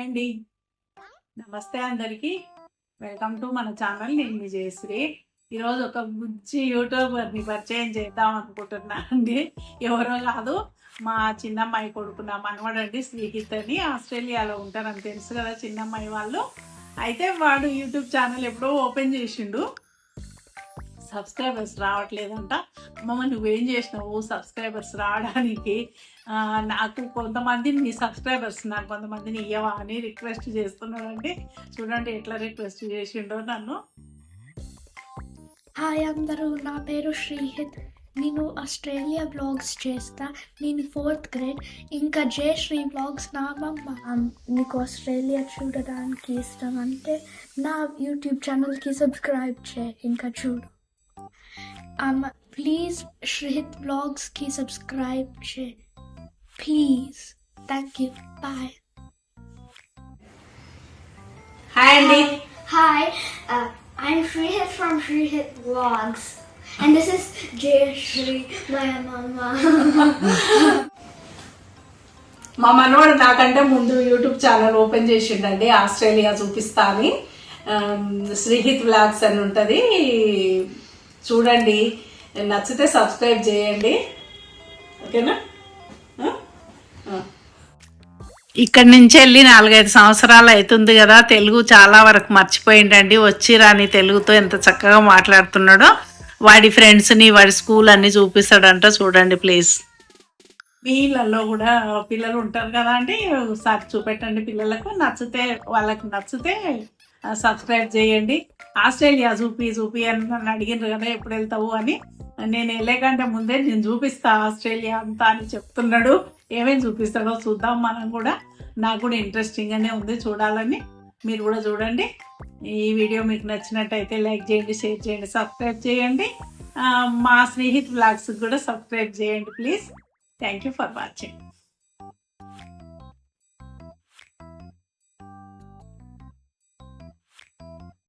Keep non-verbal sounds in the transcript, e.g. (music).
అండి. నమస్తే అందరికి. వెల్కమ్ టు మన ఛానల్. నేను మీ ఈరోజు ఒక బుజ్జి యూట్యూబర్ని పరిచయం చేద్దాం అనుకుంటున్నా అండి. ఎవరో కాదు మా చిన్నమ్మాయి కొడుకు నా మనవడండి శ్రీహిత్ అని ఆస్ట్రేలియాలో ఉంటారని తెలుసు కదా చిన్నమ్మాయి వాళ్ళు. అయితే వాడు యూట్యూబ్ ఛానల్ ఎప్పుడో ఓపెన్ చేసిండు. సబ్స్క్రైబర్స్ రావట్లేదంట. అమ్మమ్మ నువ్వేం చేసినావు సబ్స్క్రైబర్స్ రావడానికి. నాకు కొంతమందిని నీ సబ్స్క్రైబర్స్ నాకు కొంతమందిని ఇయ్యవా అని రిక్వెస్ట్ చేస్తున్నాడండి చూడండి ఎట్లా రిక్వెస్ట్ చేసిండో నన్ను. హాయ్ అందరూ నా పేరు శ్రీహిత్. నేను ఆస్ట్రేలియా బ్లాగ్స్ చేస్తా. నేను ఫోర్త్ గ్రేడ్ ఇంకా జే శ్రీ బ్లాగ్స్ నా అమ్మమ్మ అమ్, నీకు ఆస్ట్రేలియా చూడడానికి ఇష్టం అంటే నా యూట్యూబ్ ఛానల్కి సబ్స్క్రైబ్ చేయి. ఇంకా చూడు. అమ్మ ప్లీజ్ శ్రీహిత్ బ్లాగ్స్కి సబ్స్క్రైబ్ చేయి please thank you bye hi అండి Hi, uh, I'm Shrihit from Shrihit Vlogs. And this is Jay Shri, my mama. (laughs) మా మనవాడు నాకంటే ముందు యూట్యూబ్ ఛానల్ ఓపెన్ చేసిండండి. ఆస్ట్రేలియా చూపిస్తా అని ఆమ్, శ్రీహిత్ వ్లాగ్స్ అని ఉంటుంది. చూడండి. నచ్చితే సబ్స్క్రైబ్ చేయండి. ఓకేనా. ఇక్కడి నుంచి వెళ్ళి నాలుగైదు సంవత్సరాలు అవుతుంది కదా తెలుగు చాలా వరకు మర్చిపోయిండండి. వచ్చి రాని తెలుగుతో ఎంత చక్కగా మాట్లాడుతున్నాడో. వాడి ఫ్రెండ్స్ని వాడి స్కూల్ అన్ని చూపిస్తాడంట చూడండి ప్లీజ్ వీళ్ళల్లో కూడా పిల్లలు ఉంటారు కదా అండి ఒకసారి చూపెట్టండి పిల్లలకు. నచ్చితే వాళ్ళకి నచ్చితే సబ్స్క్రైబ్ చేయండి. ఆస్ట్రేలియా చూపి చూపి అని నన్ను అడిగినారు కదా ఎప్పుడు వెళ్తావు అని. నేను వెళ్ళేకంటే ముందే నేను చూపిస్తా ఆస్ట్రేలియా అంతా అని చెప్తున్నాడు. ఏమేమి చూపిస్తాడో చూద్దాం మనం కూడా. నాకు కూడా ఇంట్రెస్టింగ్గానే ఉంది చూడాలని. మీరు కూడా చూడండి. ఈ వీడియో మీకు నచ్చినట్టయితే లైక్ చేయండి షేర్ చేయండి సబ్స్క్రైబ్ చేయండి. మా స్నేహితు బ్లాగ్స్ కూడా సబ్స్క్రైబ్ చేయండి please. Thank you for watching